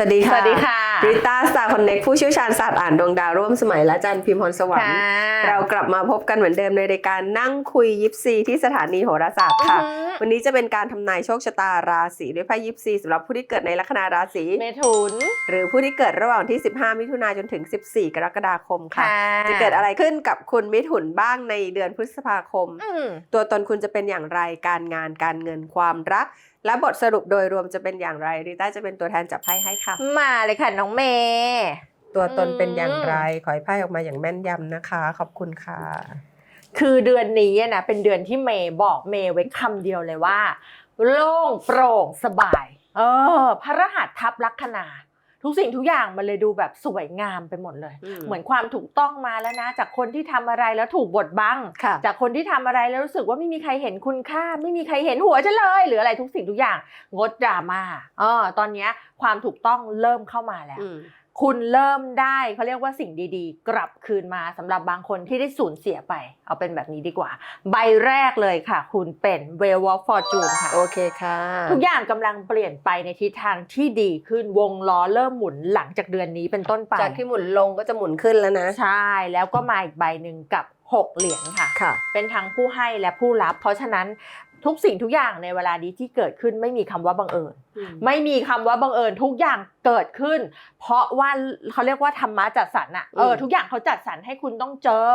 สวัสดีค่ะ สวัสดีค่ะริต้าสตาร์คอนเน็กผู้เชี่ยวชาญศาสตร์อ่านดวงดาวร่วมสมัยและอาจันพิมพ์พรสวรรค์ค่ะเรากลับมาพบกันเหมือนเดิมในรายการนั่งคุยยิปซีที่สถานีโหราศาสตร์ค่ะอือหือวันนี้จะเป็นการทำนายโชคชะตาราศีด้วยไพ่ยิปซีสำหรับผู้ที่เกิดในลัคนาราศีเมถุน หรือผู้ที่เกิดระหว่างที่ 15 มิถุนายนจนถึง 14 กรกฎาคมค่ะ จะเกิดอะไรขึ้นกับคุณมิถุนบ้างในเดือนพฤษภาคมอืมตัวตนคุณจะเป็นอย่างไรการงานการเงินความรัก และบทสรุปโดยรวมจะเป็นอย่างไรริต้าจะเป็นตัวแทนจับไพ่ให้ค่ะ มาเลยค่ะน้องเมย์ตัวตนเป็นอย่างอืมไร ขอให้ไพ่ออกมาอย่างแม่นยำนะคะ ขอบคุณค่ะ คือเดือนนี้อะนะเป็นเดือนที่เมย์บอกเมย์ไว้คำเดียวเลยว่า โล่งโปร่งสบาย เออ พระรหัสทับลัคนา ทุกสิ่งทุกอย่างมันเลยดูแบบสวยงามไปหมดเลยอืมเหมือนความถูกต้องมาแล้วนะ จากคนที่ทำอะไรแล้วถูกบดบังค่ะจากคนที่ทำอะไรแล้วรู้สึกว่าไม่มีใครเห็นคุณค่า ไม่มีใครเห็นหัวฉันเลย หรืออะไรทุกสิ่งทุกอย่างงดดราม่าเออตอนเนี้ยความถูกต้องเริ่มเข้ามาแล้วอืม คุณเริ่มได้เขาเรียกว่าสิ่งดีๆ กลับคืนมาสำหรับบางคนที่ได้สูญเสียไป เอาเป็นแบบนี้ดีกว่า ใบแรกเลยค่ะ คุณเป็นเวลวอฟฟอร์จูนค่ะ โอเคค่ะ ทุกอย่างกำลังเปลี่ยนไปในทิศทางที่ดีขึ้นวงล้อเริ่มหมุนหลังจากเดือนนี้เป็นต้นไป จากที่หมุนลงก็จะหมุนขึ้นแล้วนะ ใช่ แล้วก็มาอีกใบหนึ่งกับ6เหรียญค่ะค่ะ เป็นทั้งผู้ให้และผู้รับ เพราะฉะนั้นทุกสิ่งทุกอย่างในเวลานี้ที่เกิดขึ้นไม่มีคำว่าบังเอิญ ไม่มีคำว่าบังเอิญทุกอย่างเกิดขึ้น เพราะว่าเขาเรียกว่าธรรมะจัดสรรอะเอออืมทุกอย่างเขาจัดสรรให้คุณต้องเจอ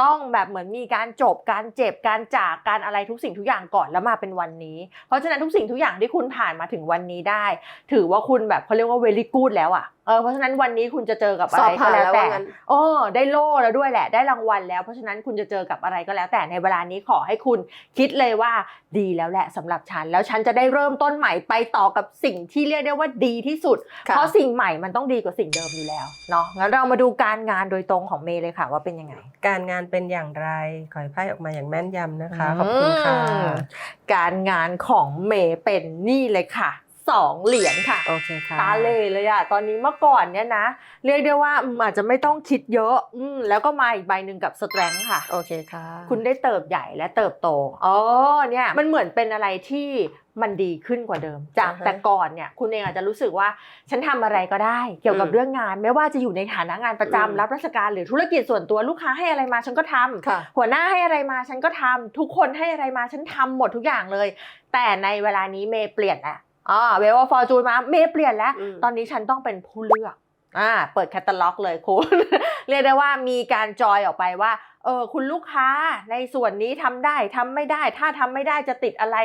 ต้องแบบเหมือนมีการจบการเจ็บการจากการอะไรทุกสิ่งทุกอย่างก่อนแล้วมาเป็นวันนี้ เพราะฉะนั้นทุกสิ่งทุกอย่างที่คุณผ่านมาถึงวันนี้ได้ ถือว่าคุณแบบเขาเรียกว่าเวลี่กูดแล้วอะเออเพราะฉะนั้นวันนี้คุณจะเจอกับอะสอไรบผ่าก็นแล้วแล้วแต่ว่างั้นโอ้ได้โล่แล้วด้วยแหละ ได้รางวัลแล้ว เพราะฉะนั้นคุณจะเจอกับอะไรก็แล้วแต่ในเวลานี้ขอให้คุณคิดเลยว่าดีแล้วแหละสำหรับฉัน แล้วฉันจะได้เริ่มต้นใหม่ไปต่อกับสิ่งที่เรียกได้ว่าดีที่สุดค่ะเพราะสิ่งใหม่มันต้องดีกว่าสิ่งเดิมอยู่แล้วเนาะงั้นเรามาดูการงานโดยตรงของเมย์เลยค่ะว่าเป็นยังไง การงานเป็นอย่างไรขอให้ไพ่ออกมาอย่างแม่นยำนะคะขอบคุณค่ะอืมการงานของเมย์เป็นนี่เลยค่ะ สองเหรียญค่ะ โอเคค่ะตาเหลเลยอะตอนนี้เมื่อก่อนเนี่ยนะ เรียกได้ว่าอืมอาจจะไม่ต้องคิดเยอะอืมแล้วก็มาอีกใบหนึ่งกับสแตรงค่ะ โอเคค่ะคุณได้เติบใหญ่และเติบโตอ๋อเนี่ย มันเหมือนเป็นอะไรที่มันดีขึ้นกว่าเดิม จากอ่าฮะแต่ก่อนเนี่ยคุณเองอาจจะรู้สึกว่าฉันทำอะไรก็ได้ เกี่ยวกับอืมเรื่องงาน ไม่ว่าจะอยู่ในฐานะงานประจำอืมรับราชการหรือธุรกิจส่วนตัวลูกค้าให้อะไรมาฉันก็ทำ ค่ะ หัวหน้าให้อะไรมาฉันก็ทำทุกคนให้อะไรมาฉันทำหมดทุกอย่างเลย แต่ในเวลานี้เมย์เปลี่ยนแล้ว อ๋อเวลว่าฟอร์จูนมาเมย์เปลี่ยนแล้วอืมตอนนี้ฉันต้องเป็นผู้เลือกอ่าเปิดแคตตาล็อกเลยคุณ เรียกได้ว่ามีการจอยออกไปว่าเออคุณลูกค้าในส่วนนี้ทำได้ทำไม่ได้ ถ้าทำไม่ได้จะติดอะไร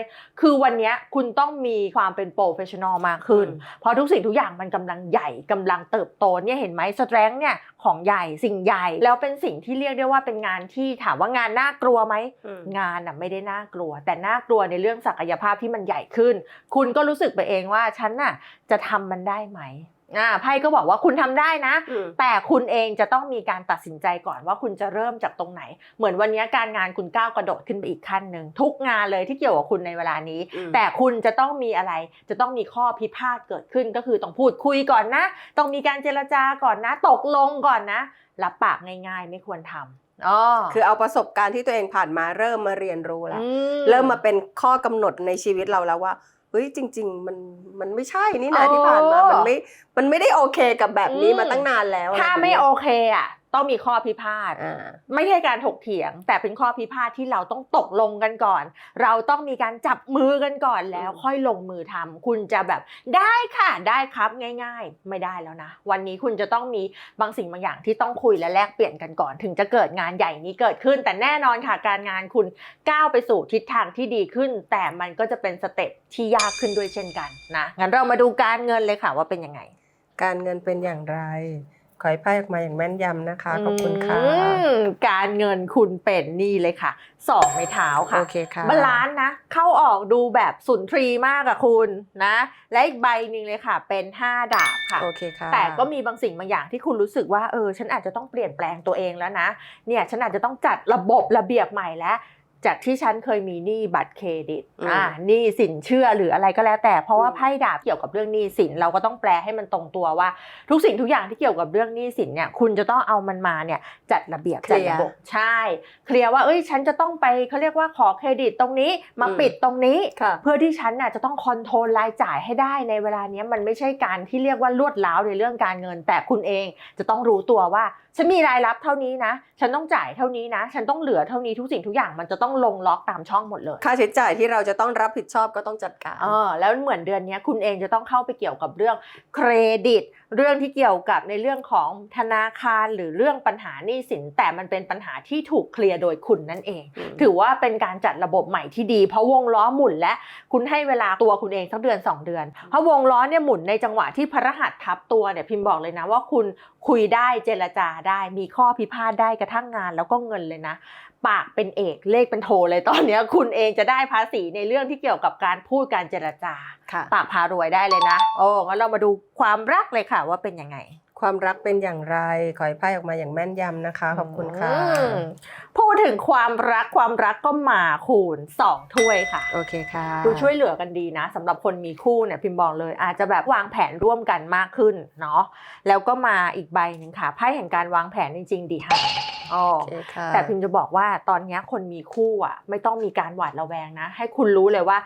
คือวันเนี้ยคุณต้องมีความเป็นโปรเฟชชั่นอลมากขึ้นอืมเพราะทุกสิ่งทุกอย่างมันกำลังใหญ่กำลังเติบโตเนี่ยเห็นไหมสแตรงเนี่ยของใหญ่สิ่งใหญ่ แล้วเป็นสิ่งที่เรียกได้ว่าเป็นงานที่ถามว่างานน่ากลัวไหมอืมงานน่ะไม่ได้น่ากลัว แต่น่ากลัวในเรื่องศักยภาพที่มันใหญ่ขึ้น คุณก็รู้สึกไปเองว่าฉันน่ะจะทำมันได้ไหม อ่าไพ่ก็บอกว่าคุณทำได้นะอืมแต่คุณเองจะต้องมีการตัดสินใจก่อนว่าคุณจะเริ่มจากตรงไหน เหมือนวันนี้การงานคุณก้าวกระโดดขึ้นไปอีกขั้นหนึ่งทุกงานเลยที่เกี่ยวกับคุณในเวลานี้อืมแต่คุณจะต้องมีอะไร จะต้องมีข้อพิพาทเกิดขึ้นก็คือต้องพูดคุยก่อนนะ ต้องมีการเจรจาก่อนนะ ตกลงก่อนนะ รับปากง่ายๆ ไม่ควรทำอ๋อคือเอาประสบการณ์ที่ตัวเองผ่านมาเริ่มมาเรียนรู้แล้วอืเริ่มมาเป็นข้อกำหนดในชีวิตเราแล้วว่า เฮ้ยจริง ๆ มันมันไม่ใช่นี่นะโอ้ที่ผ่านมามันไม่มันไม่ได้โอเคกับแบบนี้อืมมาตั้งนานแล้วถ้าอะรแบบไม่นี้ยโอเคอะ ต้องมีข้อพิพาทอ่าไม่ใช่การถกเถียง แต่เป็นข้อพิพาทที่เราต้องตกลงกันก่อน เราต้องมีการจับมือกันก่อนแล้วอืมค่อยลงมือทำคุณจะแบบได้ค่ะได้ครับง่าย ๆ ไม่ได้แล้วนะ วันนี้คุณจะต้องมีบางสิ่งบางอย่างที่ต้องคุยและแลกเปลี่ยนกันก่อน ถึงจะเกิดงานใหญ่นี้เกิดขึ้น แต่แน่นอนค่ะการงานคุณก้าวไปสู่ทิศทางที่ดีขึ้น แต่มันก็จะเป็นสเต็ปที่ยากขึ้นด้วยเช่นกันนะงั้นเรามาดูการเงินเลยค่ะว่าเป็นยังไง การเงินเป็นอย่างไร ขอให้ไพ่ออกมาอย่างแม่นยำนะคะ ขอบคุณค่ะอืมการเงินคุณเป็นนี่เลยค่ะ สองในเท้าค่ะ โอเคค่ะบาลานซ์นะ เข้าออกดูแบบสุนทรีมากอะคุณนะ และอีกใบหนึ่งเลยค่ะ เป็น5ดาบค่ะ โอเคค่ะ แต่ก็มีบางสิ่งบางอย่างที่คุณรู้สึกว่าเออ ฉันอาจจะต้องเปลี่ยนแปลงตัวเองแล้วนะ เนี่ย ฉันอาจจะต้องจัดระบบระเบียบใหม่แล้ว จากที่ฉันเคยมีหนี้บัตรเครดิตอืมอ่าหนี้สินเชื่อหรืออะไรก็แล้ว แต่เพราะว่าอืมไพ่ดาบเกี่ยวกับเรื่องหนี้สินเราก็ต้องแปลให้มันตรงตัวว่า ทุกสิ่งทุกอย่างที่เกี่ยวกับเรื่องหนี้สินเนี่ยคุณจะต้องเอามันมาเนี่ยจัดระเบียบจัดระบบใช่ เคลียร์ว่าเอ้ยฉันจะต้องไปเขาเรียกว่าขอเครดิตตรงนี้มาอืมปิดตรงนี้ค่ะเพื่อที่ฉันน่ะจะต้องคอนโทรลรายจ่ายให้ได้ในเวลาเนี้ยมันไม่ใช่การที่เรียกว่ารวดร้าวในเรื่องการเงิน แต่คุณเองจะต้องรู้ตัวว่า ฉันมีรายรับเท่านี้นะ ฉันต้องจ่ายเท่านี้นะ ฉันต้องเหลือเท่านี้ทุกสิ่งทุกอย่างมันจะต้องลงล็อกตามช่องหมดเลย ค่าใช้จ่ายที่เราจะต้องรับผิดชอบก็ต้องจัดการเออแล้วเหมือนเดือนเนี้ยคุณเองจะต้องเข้าไปเกี่ยวกับเรื่องเครดิต เรื่องที่เกี่ยวกับในเรื่องของธนาคารหรือเรื่องปัญหาหนี้สิน แต่มันเป็นปัญหาที่ถูกเคลียร์โดยคุณนั่นเองอืมถือว่าเป็นการจัดระบบใหม่ที่ดี เพราะวงล้อหมุนและคุณให้เวลาตัวคุณเองสักเดือน 2 เดือน เพราะวงล้อเนี่ยหมุนในจังหวะที่พระหัสทับตัวเนี่ยพิมพ์บอกเลยนะว่าคุณคุยได้เจรจาได้ มีข้อพิพาทได้กระทั่งงานแล้วก็เงินเลยนะ ปากเป็นเอกเลขเป็นโทเลยตอนเนี้ยคุณเองจะได้ภาษีในเรื่องที่เกี่ยวกับการพูดการเจรจาค่ะปากพารวยได้เลยนะ โอ้งั้นเรามาดูความรักเลยค่ะว่าเป็นยังไง ความรักเป็นอย่างไร ขอให้ไพ่ออกมาอย่างแม่นยำนะคะ ขอบคุณค่ะ อืมพูดถึงความรักความรักก็มาคูณสองถ้วยค่ะ โอเคค่ะ ดูช่วยเหลือกันดีนะสำหรับคนมีคู่เนี่ยพิมพ์บอกเลย อาจจะแบบวางแผนร่วมกันมากขึ้นเนาะแล้วก็มาอีกใบหนึ่งค่ะไพ่แห่งการวางแผนจริง ๆ ดีค่ะ อ๋อโอเคค่ะแต่พิมจะบอกว่าตอนเนี้ยคนมีคู่อะ ไม่ต้องมีการหวาดระแวงนะ ให้คุณรู้เลยว่า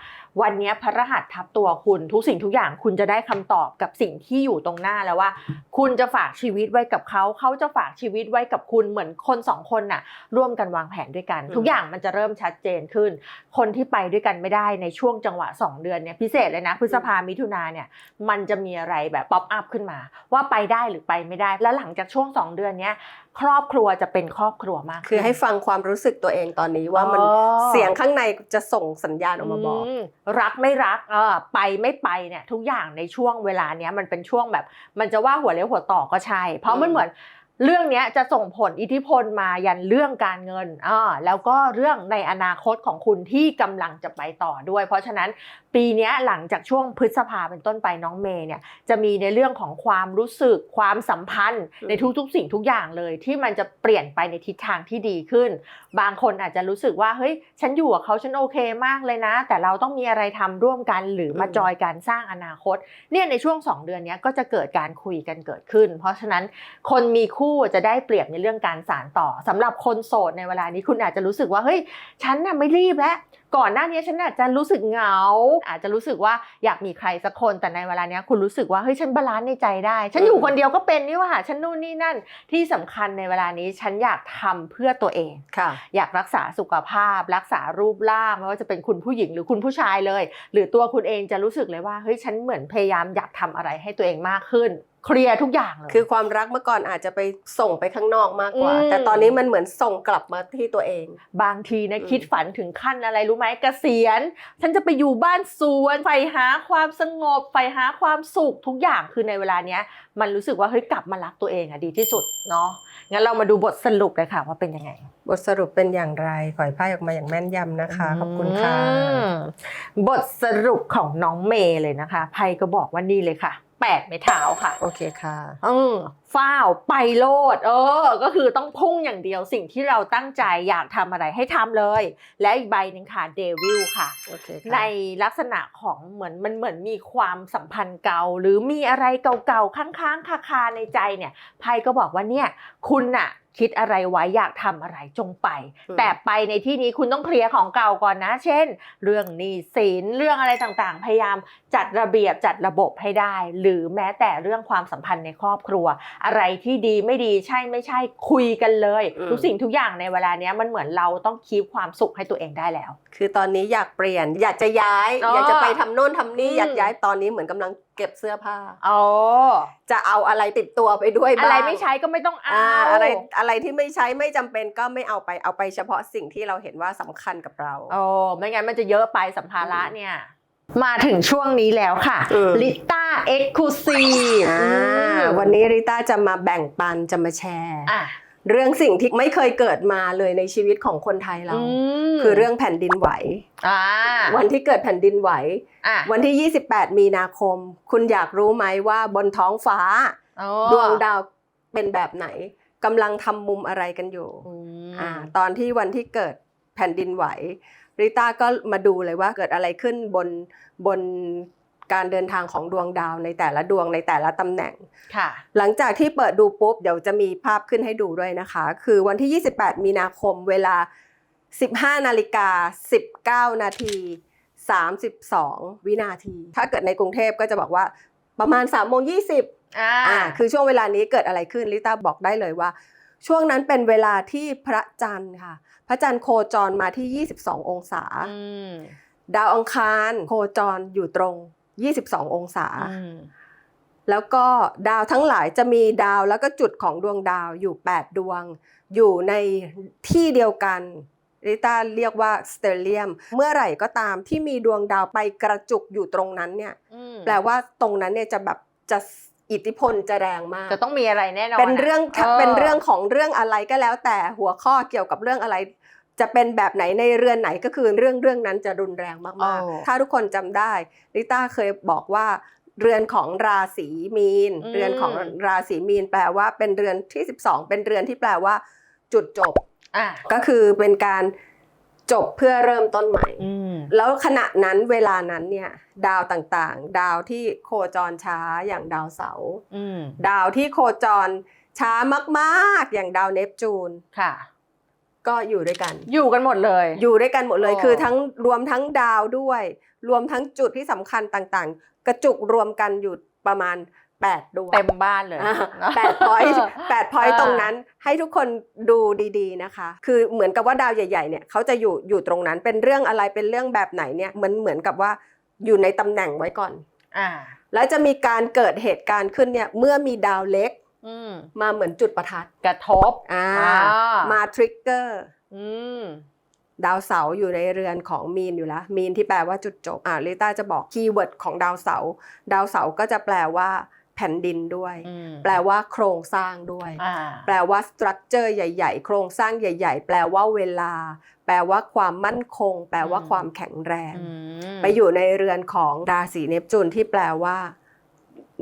วันเนี้ยพระรหัสทับตัวคุณทุกสิ่งทุกอย่างคุณจะได้คำตอบกับสิ่งที่อยู่ตรงหน้าแล้วว่า คุณจะฝากชีวิตไว้กับเขาเขาจะฝากชีวิตไว้กับคุณเหมือนคนสองคนน่ะ ร่วมกันวางแผนด้วยกันอืมทุกอย่างมันจะเริ่มชัดเจนขึ้น คนที่ไปด้วยกันไม่ได้ในช่วงจังหวะ 2 เดือนเนี่ยพิเศษเลยนะพฤษภามิถุนาเนี่ยมันจะมีอะไรแบบป๊อปอัพขึ้นมา ว่าไปได้หรือไปไม่ได้ แล้วหลังจากช่วง 2 เดือนเนี้ย ครอบครัวจะเป็นครอบครัวมากขึ้นคือให้ฟังความรู้สึกตัวเองตอนนี้ว่ามันอ๋อเสียงข้างในจะส่งสัญญาณออกมาบอกมรักไม่รักเออไปไม่ไปเนี่ยทุกอย่างในช่วงเวลาเนี้ยมันเป็นช่วงแบบ มันจะว่าหัวเลี้ยวหัวต่อก็ใช่ เพราะมันอืมเหมือน เรื่องนี้จะส่งผลอิทธิพลมายันเรื่องการเงินอ่าแล้วก็เรื่องในอนาคตของคุณที่กำลังจะไปต่อด้วย เพราะฉะนั้นปีนี้หลังจากช่วงพฤษภาเป็นต้นไปน้องเมย์เนี่ยจะมีในเรื่องของความรู้สึกความสัมพันธ์ ในทุกๆสิ่งทุกอย่างเลย ที่มันจะเปลี่ยนไปในทิศทางที่ดีขึ้น บางคนอาจจะรู้สึกว่าเฮ้ยฉันอยู่กับเขาฉันโอเคมากเลยนะ แต่เราต้องมีอะไรทำร่วมกันหรือมาจอยกันสร้างอนาคตเนี่ยในช่วง 2 เดือนนี้ก็จะเกิดการคุยกันเกิดขึ้น เพราะฉะนั้นคนมีคู่จะได้เปรียบในเรื่องการสานต่อสำหรับคนโสดในเวลานี้คุณอาจจะรู้สึกว่าเฮ้ยฉันน่ะไม่รีบแล้วก่อนหน้านี้ฉันอาจจะรู้สึกเหงา อาจจะรู้สึกว่าอยากมีใครสักคนแต่ในเวลาเนี้ยคุณรู้สึกว่าเฮ้ยฉันบาลานซ์ในใจได้ ฉันอยู่คนเดียวก็เป็นนี่หว่าฉันนู่นนี่นั่นที่สำคัญในเวลานี้ฉันอยากทำเพื่อตัวเองค่ะ อยากรักษาสุขภาพ รักษารูปร่างไม่ว่าจะเป็นคุณผู้หญิงหรือคุณผู้ชายเลย หรือตัวคุณเองจะรู้สึกเลยว่าเฮ้ยฉันเหมือนพยายามอยากทำอะไรให้ตัวเองมากขึ้น เคลียร์ทุกอย่างเลย คือความรักเมื่อก่อนอาจจะไปส่งไปข้างนอกมากกว่า อืม แต่ตอนนี้มันเหมือนส่งกลับมาที่ตัวเอง บางทีนะอืม คิดฝันถึงขั้นอะไรรู้ไหมเกษียณ ฉันจะไปอยู่บ้านสวนใฝ่หาความสงบใฝ่หาความสุขทุกอย่างคือในเวลาเนี้ย มันรู้สึกว่าเฮ้ยกลับมารักตัวเองอะดีที่สุดเนาะงั้นเรามาดูบทสรุปเลยค่ะว่าเป็นยังไงบทสรุปเป็นอย่างไร ขอให้ไพ่ออกมาอย่างแม่นยำนะคะ ขอบคุณค่ะ อืมบทสรุปของน้องเมย์เลยนะคะไพ่ก็บอกว่านี่เลยค่ะ แปดไม้เท้าค่ะ โอเคค่ะเออฟ้าวไปโลด เออ ก็คือต้องพุ่งอย่างเดียวสิ่งที่เราตั้งใจอยากทำอะไรให้ทำเลย และอีกใบหนึ่งค่ะเดวิลค่ะ โอเคค่ะในลักษณะของเหมือนมันเหมือนมีความสัมพันธ์เก่า หรือมีอะไรเก่าๆ ค้างๆคาๆในใจเนี่ยไพ่ก็บอกว่าเนี่ย คุณน่ะ คิดอะไรไว้อยากทำอะไรจงไปอืมแต่ไปในที่นี้คุณต้องเคลียร์ของเก่าก่อนนะ เช่น เรื่องหนี้สินเรื่องอะไรต่างๆ พยายามจัดระเบียบจัดระบบให้ได้ หรือแม้แต่เรื่องความสัมพันธ์ในครอบครัว อะไรที่ดีไม่ดีใช่ไม่ใช่คุยกันเลยอืมทุกสิ่งทุกอย่างในเวลาเนี้ยมันเหมือนเราต้องคีบความสุขให้ตัวเองได้แล้ว คือตอนนี้อยากเปลี่ยนอยากจะย้ายอ๋อออยากจะไปทำโน่นทำนี่อืมอยากย้ายตอนนี้เหมือนกำลัง เก็บเสื้อผ้า อ๋อ จะเอาอะไรติดตัวไปด้วยบ้างอะไรไม่ใช้ก็ไม่ต้องเอาอ่าอะไรอะไรที่ไม่ใช้ไม่จำเป็นก็ไม่เอาไปเอาไปเฉพาะสิ่งที่เราเห็นว่าสำคัญกับเราโอ้ไม่งั้นมันจะเยอะไปสัมภาระเนี่ย มาถึงช่วงนี้แล้วค่ะอืมลิต้าเอ็กซ์คลูซีฟอ่าวันนี้ริต้าจะมาแบ่งปันจะมาแชร์อะ เรื่องสิ่งที่ไม่เคยเกิดมาเลยในชีวิตของคนไทยเรามคือเรื่องแผ่นดินไหวอ่าวันที่เกิดแผ่นดินไหวอะวันที่ 28 มีนาคม คุณอยากรู้ไหมว่าบนท้องฟ้าอ๋อดวงดาวเป็นแบบไหนกำลังทำมุมอะไรกันอยู่อืมอ่าตอนที่วันที่เกิดแผ่นดินไหวริต้าก็มาดูเลยว่าเกิดอะไรขึ้นบนบน การเดินทางของดวงดาวในแต่ละดวงในแต่ละตำแหน่งค่ะ หลังจากที่เปิดดูปุ๊บเดี๋ยวจะมีภาพขึ้นให้ดูด้วยนะคะ คือวันที่ 28 มีนาคมเวลา 15นาฬิกา19 นาที 32 วินาที ถ้าเกิดในกรุงเทพก็จะบอกว่าประมาณ3โมง20อ่าอ่าคือช่วงเวลานี้เกิดอะไรขึ้นลิต้าบอกได้เลยว่า ช่วงนั้นเป็นเวลาที่พระจันทร์ค่ะ พระจันทร์โคจรมาที่ 22 องศาอืมดาวอังคารโคจรอยู่ตรง 22 องศาอืมแล้วก็ดาวทั้งหลายจะมีดาวแล้วก็จุดของดวงดาวอยู่ 8 ดวง อยู่ในที่เดียวกันริต้าเรียกว่าสเตเลียม เมื่อไหร่ก็ตามที่มีดวงดาวไปกระจุกอยู่ตรงนั้นเนี่ยอืมแปลว่าตรงนั้นเนี่ยจะแบบจะอิทธิพลจะแรงมาก จะต้องมีอะไรแน่นอน เป็นเรื่องะเป็นเรื่องของเรื่องอะไรก็แล้ว แต่หัวข้อเกี่ยวกับเรื่องอะไร จะเป็นแบบไหนในเรือนไหนก็คือเรื่องเรื่องนั้นจะรุนแรงมากโอ้ๆถ้าทุกคนจำได้ลิต้าเคยบอกว่าเรือนของราศีมีน เรือนของราศีมีน แปลว่าเป็นเรือนที่ 12 เป็นเรือนที่แปลว่า จุดจบอ่าก็คือเป็นการจบเพื่อเริ่มต้นใหม่อืมแล้วขณะนั้นเวลานั้นเนี่ยดาวต่างๆ ดาวที่โคจรช้าอย่างดาวเสาร์อืมดาวที่โคจรช้ามากๆ อย่างดาวเนปจูนค่ะ ก็อยู่ด้วยกัน อยู่กันหมดเลย อยู่ด้วยกันหมดเลยอ๋อคือทั้งรวมทั้งดาวด้วย รวมทั้งจุดที่สำคัญต่างๆ กระจุกรวมกันอยู่ประมาณ8ดวงเต็มบ้านเลยแปดพอยต์แปดพอยต์อ่าตรงนั้นให้ทุกคนดูดีๆนะคะ คือเหมือนกับว่าดาวใหญ่ๆเนี่ยเขาจะอยู่อยู่ตรงนั้นเป็นเรื่องอะไรเป็นเรื่องแบบไหนเนี่ยเหมือนเหมือนกับว่าอยู่ในตำแหน่งไว้ก่อนอ่าแล้วจะมีการเกิดเหตุการณ์ขึ้นเนี่ยเมื่อมีดาวเล็กอื มมาเหมือนจุดประทัดกระทบอ่าอ่ามาทริกเกอร์อืมดาวเสาร์อยู่ในเรือนของมีนอยู่แล้ว มีนที่แปลว่าจุดจบอ่าลิต้าจะบอกคีย์เวิร์ดของดาวเสาร์ดาวเสาร์ก็จะแปลว่าแผ่นดินด้วยอืมแปลว่าโครงสร้างด้วยอ่าแปลว่าสตรัคเจอร์ใหญ่ๆ โครงสร้างใหญ่ ๆ แปลว่าเวลา แปลว่าความมั่นคง แปลว่าอืมความแข็งแรงอืมไปอยู่ในเรือนของราศีเนปจูนที่แปลว่า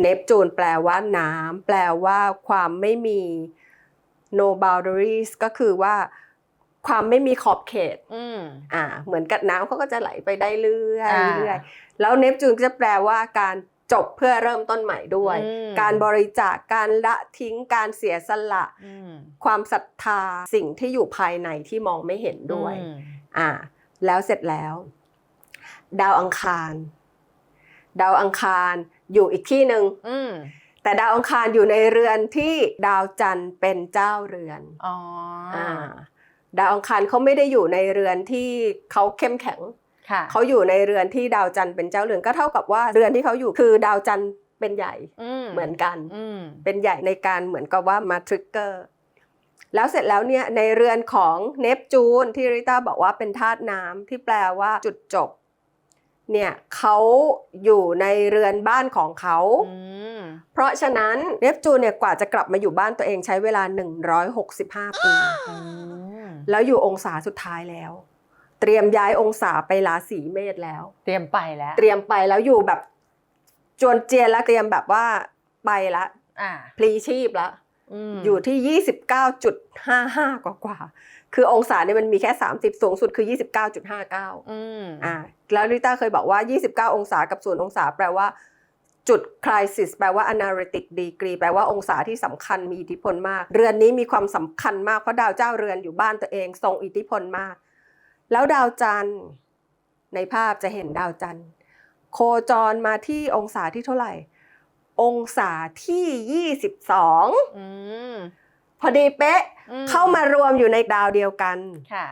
เนปจูนแปลว่าน้ำแปลว่าความไม่มี no boundaries ก็คือว่าความไม่มีขอบเขตอืมอ่า เหมือนกับน้ำเขาก็จะไหลไปได้เรื่อยอ่าเรื่อยแล้วเนปจูนก็จะแปลว่าการจบเพื่อเริ่มต้นใหม่ด้วยอืมการบริจาค การละทิ้ง การเสียสละอืมความศรัทธา สิ่งที่อยู่ภายในที่มองไม่เห็นด้วยอืมอ่า แล้วเสร็จแล้ว ดาวอังคาร ดาวอังคาร อยู่อีกที่หนึ่งอืมแต่ดาวอังคารอยู่ในเรือนที่ดาวจันทร์เป็นเจ้าเรือนอ๋อออ่าดาวอังคารเขาไม่ได้อยู่ในเรือนที่เขาเข้มแข็งค่ะเขาอยู่ในเรือนที่ดาวจันทร์เป็นเจ้าเรือนก็เท่ากับว่าเรือนที่เขาอยู่คือดาวจันทร์เป็นใหญ่อืมเหมือนกันอืมเป็นใหญ่ในการเหมือนกับว่ามาทริกเกอร์แล้วเสร็จแล้วเนี่ยในเรือนของเนปจูนที่ริต้าบอกว่าเป็นธาตุน้ำที่แปลว่าจุดจบ เนี่ยเขาอยู่ในเรือนบ้านของเขาอืมเพราะฉะนั้นเนปจูนเนี่ยกว่าจะกลับมาอยู่บ้านตัวเองใช้เวลา 165 ปีอืมแล้วอยู่องศาสุดท้ายแล้ว เตรียมย้ายองศาไปราศีเมษแล้ว เตรียมไปแล้ว เตรียมไปแล้วอยู่แบบจวนเจียนแล้วเตรียมแบบว่าไปละอ่าพลีชีพแล้วมอยู่ที่ 29.55 กว่ากว่าๆ คือองศาเนี่ยมันมีแค่ 30 สูงสุดคือ 29.59อืมอ่าแล้วลิต้าเคยบอกว่า 29 องศากับ0องศาแปลว่าจุด crisis แปลว่า analytic degree แปลว่าองศาที่สำคัญมีอิทธิพลมาก เรือนนี้มีความสำคัญมากเพราะดาวเจ้าเรือนอยู่บ้านตัวเองทรงอิทธิพลมาก แล้วดาวจันทร์ในภาพจะเห็นดาวจันทร์โคจรมาที่องศาที่เท่าไหร่ องศาที่ 22อืมพ อดีเป๊ะอืเข้ามารวมอยู่ในดาวเดียวกันค่ะ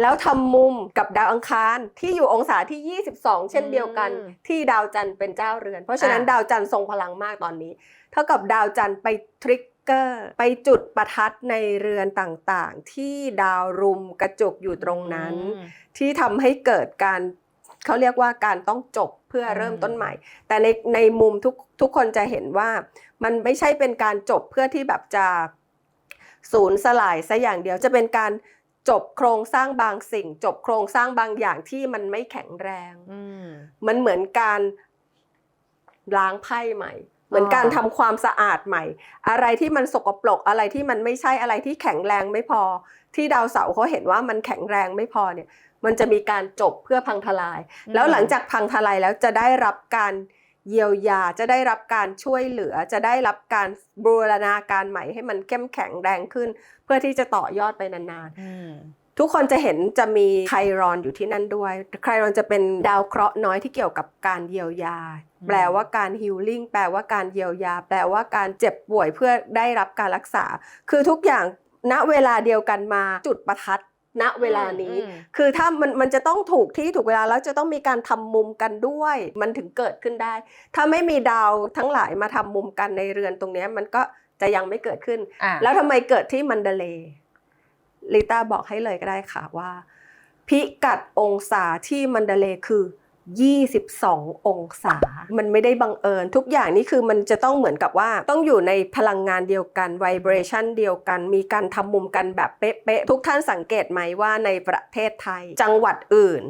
แล้วทำมุมกับดาวอังคารที่อยู่องศาที่ 22 เช่นเดียวกันอืมที่ดาวจันทร์เป็นเจ้าเรือน เพราะฉะนั้นอ่าดาวจันทร์ทรงพลังมากตอนนี้ เท่ากับดาวจันทร์ไปทริกเกอร์ไปจุดประทัดในเรือนต่างๆ ที่ดาวรุมกระจุกอยู่ตรงนั้นอืมที่ทำให้เกิดการเขาเรียกว่าการต้องจบเพื่อเริ่มต้นใหม่ แต่ในในมุมทุกทุกคนจะเห็นว่ามันไม่ใช่เป็นการจบเพื่อที่แบบจะ ศูนย์สลายซะอย่างเดียวจะเป็นการจบโครงสร้างบางสิ่ง จบโครงสร้างบางอย่างที่มันไม่แข็งแรงอืมมันเหมือนการล้างไพ่ใหม่ เหมือนอ่าการทำความสะอาดใหม่ อะไรที่มันสกปรกอะไรที่มันไม่ใช่อะไรที่แข็งแรงไม่พอ ที่ดาวเสาร์เขาเห็นว่ามันแข็งแรงไม่พอเนี่ย มันจะมีการจบเพื่อพังทลาย แล้วหลังจากพังทลายแล้วจะได้รับการ เยียวยาจะได้รับการช่วยเหลือจะได้รับการบูรณาการใหม่ให้มันเข้มแข็งแรงขึ้น เพื่อที่จะต่อยอดไปนานๆอืมทุกคนจะเห็นจะมีไครอนอยู่ที่นั่นด้วยไครอนจะเป็นดาวเคราะห์น้อยที่เกี่ยวกับการเยียวยาอืมแปลว่าการฮิลลิ่งแปลว่าการเยียวยา แปลว่าการเจ็บป่วยเพื่อได้รับการรักษา คือทุกอย่างณเวลาเดียวกันมาจุดประทัด ณเวลานี้อืมคือถ้ามันมันจะต้องถูกที่ถูกเวลาแล้วจะต้องมีการทำมุมกันด้วย มันถึงเกิดขึ้นได้ ถ้าไม่มีดาวทั้งหลายมาทำมุมกันในเรือนตรงเนี้ยมันก็จะยังไม่เกิดขึ้นอะแล้วทำไมเกิดที่มันเดเลย์ลิต้าบอกให้เลยก็ได้ค่ะว่า พิกัดองศาที่มันเดเลย์คือ 22 องศา มันไม่ได้บังเอิญ ทุกอย่างนี่คือมันจะต้องเหมือนกับว่า ต้องอยู่ในพลังงานเดียวกันไวเบรชันเดียวกัน มีการทำมุมกันแบบเป๊ะๆ ทุกท่านสังเกตไหมว่าในประเทศไทย จังหวัดอื่น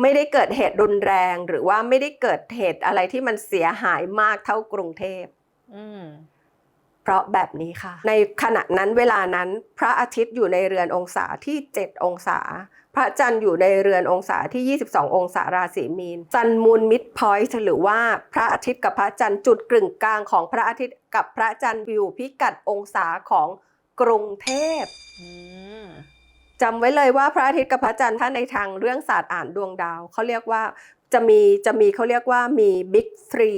ไม่ได้เกิดเหตุรุนแรง หรือว่าไม่ได้เกิดเหตุอะไรที่มันเสียหายมากเท่ากรุงเทพอืมเพราะแบบนี้ค่ะ ในขณะนั้นเวลานั้นพระอาทิตย์อยู่ในเรือนองศาที่ 7 องศา พระจันทร์อยู่ในเรือนองศาที่ 22 องศาราศีมีน จันมูลมิดพอยต์หรือว่าพระอาทิตย์กับพระจันทร์จุดกึ่งกลางของพระอาทิตย์กับพระจันทร์อยู่พิกัดองศาของกรุงเทพอืมจำไว้เลยว่าพระอาทิตย์กับพระจันทร์ถ้าในทางเรื่องศาสตร์อ่านดวงดาวเขาเรียกว่าจะมีจะมีเขาเรียกว่ามีบิ๊กทรี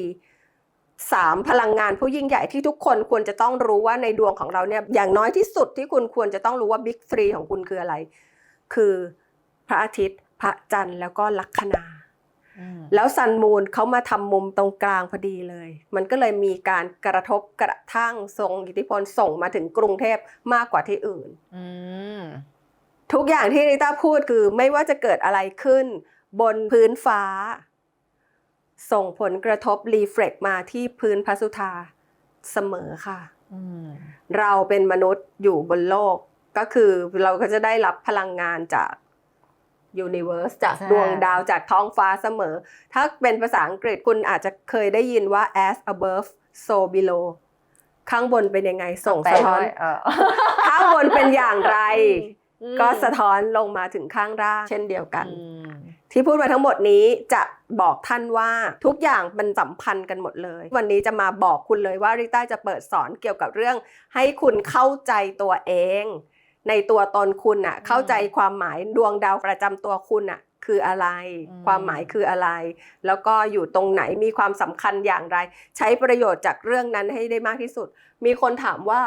สามพลังงานผู้ยิ่งใหญ่ที่ทุกคนควรจะต้องรู้ว่าในดวงของเราเนี่ยอย่างน้อยที่สุดที่คุณควรจะต้องรู้ว่าบิ๊กทรีของคุณคืออะไร คือ พระอาทิตย์ พระจันทร์แล้วก็ลัคนาอืมแล้วซันมูนเขามาทำมุมตรงกลางพอดีเลย มันก็เลยมีการกระทบกระทั่งทรงอิทธิพลส่งมาถึงกรุงเทพมากกว่าที่อื่นอืมทุกอย่างที่ริต้าพูดคือไม่ว่าจะเกิดอะไรขึ้น บนพื้นฟ้า ส่งผลกระทบรีเฟล็กมาที่พื้นพระสุธาเสมอค่ะอืมเราเป็นมนุษย์อยู่บนโลก ก็คือเราก็จะได้รับพลังงานจาก ยูนิเว r ร์สจากใช่ดวงดาวจากท้องฟ้าเสมอ ถ้าเป็นภาษาอังกฤษคุณอาจจะเคยได้ยินว่า as above so below ข้างบนเป็นยังไงส่งแปลสะท้อนด้วยเออข้างบนเป็นอย่างไรอืมก็สะท้อนลงมาถึงข้างล่างเช่นเดียวกันอืมที่พูดมาทั้งหมดนี้จะบอกท่านว่าทุกอย่างมันสัมพันธ์กันหมดเลย วันนี้จะมาบอกคุณเลยว่าริต้าจะเปิดสอนเกี่ยวกับเรื่อง ให้คุณเข้าใจตัวเอง ในตัวตนคุณอะเข้าใจความหมายดวงดาวประจำตัวคุณอะคืออะไรอืมความหมายคืออะไร แล้วก็อยู่ตรงไหนมีความสำคัญอย่างไร ใช้ประโยชน์จากเรื่องนั้นให้ได้มากที่สุด มีคนถามว่า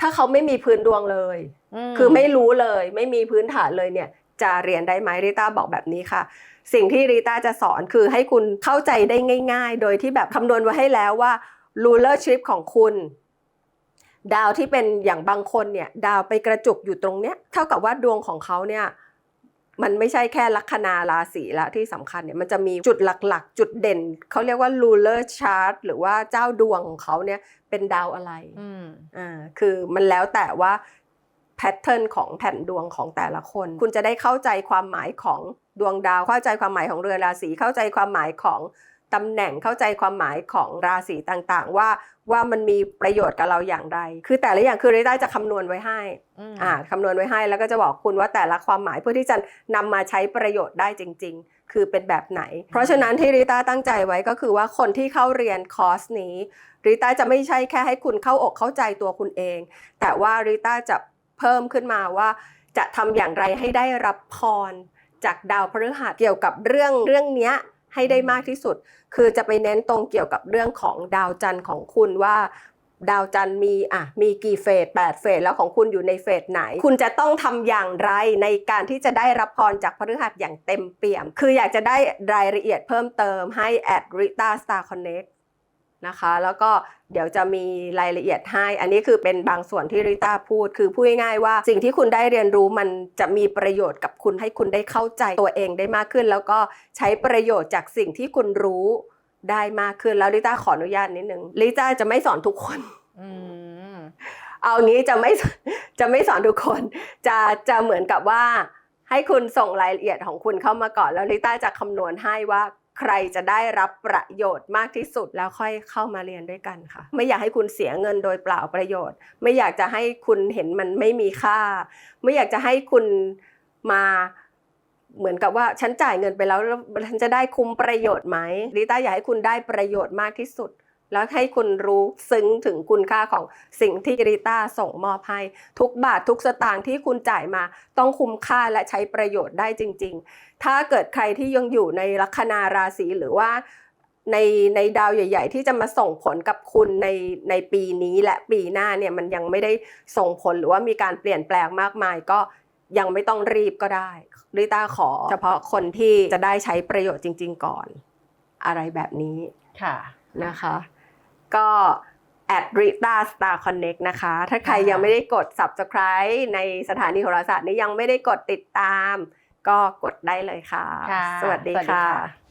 ถ้าเขาไม่มีพื้นดวงเลย คือไม่รู้เลย ไม่มีพื้นฐานเลยเนี่ย จะเรียนได้ไหมริต้าบอกแบบนี้ค่ะ สิ่งที่ริต้าจะสอนคือให้คุณเข้าใจได้ง่าย ๆ โดยที่แบบคำนวณไว้ให้แล้วว่า ruler ship ของคุณ ดาวที่เป็นอย่างบางคนเนี่ยดาวไปกระจุกอยู่ตรงเนี้ยเท่ากับว่าดวงของเขาเนี่ยมันไม่ใช่แค่ลัคนาราศีละที่สำคัญเนี่ยมันจะมีจุดหลักๆ จุดเด่น เขาเรียกว่า ruler chart หรือว่าเจ้าดวงของเขาเนี่ยเป็นดาวอะไรอืมอ่าคือมันแล้วแต่ว่าแพทเทิร์นของแผ่นดวงของแต่ละคน คุณจะได้เข้าใจความหมายของดวงดาว เข้าใจความหมายของเรือนราศีเข้าใจความหมายของ ตำแหน่งเข้าใจความหมายของราศีต่างๆ ว่าว่ามันมีประโยชน์กับเราอย่างไร คือแต่ละอย่างคือริต้าจะคำนวณไว้ให้อืมอ่าคำนวณไว้ให้แล้วก็จะบอกคุณว่าแต่ละความหมายเพื่อที่จะนำมาใช้ประโยชน์ได้จริง ๆ คือเป็นแบบไหน เพราะฉะนั้นที่ริต้าตั้งใจไว้ก็คือว่าคนที่เข้าเรียนคอร์สนี้ริต้าจะไม่ใช่แค่ให้คุณเข้าอกเข้าใจตัวคุณเอง แต่ว่าริต้าจะเพิ่มขึ้นมาว่า จะทำอย่างไรให้ได้รับพรจากดาวพฤหัสเกี่ยวกับเรื่องเรื่องเนี้ย ให้ได้มากที่สุด คือจะไปเน้นตรงเกี่ยวกับเรื่องของดาวจันทร์ของคุณว่าดาวจันทร์มีอะมีกี่เฟส8เฟสแล้วของคุณอยู่ในเฟสไหน คุณจะต้องทำอย่างไรในการที่จะได้รับพรจากพฤหัสอย่างเต็มเปี่ยม คืออยากจะได้รายละเอียดเพิ่มเติมให้ at rita star connect นะคะ แล้วก็เดี๋ยวจะมีรายละเอียดให้ อันนี้คือเป็นบางส่วนที่ริต้าพูด คือพูดง่ายๆว่า สิ่งที่คุณได้เรียนรู้มันจะมีประโยชน์กับคุณให้คุณได้เข้าใจตัวเองได้มากขึ้น แล้วก็ใช้ประโยชน์จากสิ่งที่คุณรู้ได้มากขึ้นแล้วริต้าขออนุญาตนิดนึงริต้าจะไม่สอนทุกคนอืมเอางี้จะไม่จะไม่สอนทุกคน จะจะเหมือนกับว่า ให้คุณส่งรายละเอียดของคุณเข้ามาก่อน แล้วลิต้าจะคำนวณให้ว่า ใครจะได้รับประโยชน์มากที่สุดแล้วค่อยเข้ามาเรียนด้วยกันค่ะ ไม่อยากให้คุณเสียเงินโดยเปล่าประโยชน์ ไม่อยากจะให้คุณเห็นมันไม่มีค่า ไม่อยากจะให้คุณมาเหมือนกับว่าฉันจ่ายเงินไปแล้วฉันจะได้คุ้มประโยชน์ไหมลิต้าอยากให้คุณได้ประโยชน์มากที่สุด แล้วให้คุณรู้ซึ้งถึงคุณค่าของสิ่งที่ริต้าส่งมอบให้ ทุกบาททุกสตางค์ที่คุณจ่ายมา ต้องคุ้มค่าและใช้ประโยชน์ได้จริง ๆ ถ้าเกิดใครที่ยังอยู่ในลัคนาราศีหรือว่าในในดาวใหญ่ ๆ ที่จะมาส่งผลกับคุณในในปีนี้และปีหน้าเนี่ยมันยังไม่ได้ส่งผลหรือว่ามีการเปลี่ยนแปลงมากมายก็ยังไม่ต้องรีบก็ได้ริต้าขอ เฉพาะคนที่จะได้ใช้ประโยชน์จริง ๆ ก่อน อะไรแบบนี้ค่ะนะคะ ก็ at Rita Star Connect นะคะ ถ้าใครค่ะยังไม่ได้กด subscribe ในสถานีโหราศาสตร์นี้ยังไม่ได้กดติดตาม ก็กดได้เลยค่ะค่ะสวัสดีสวัสดีค่ะค่ะ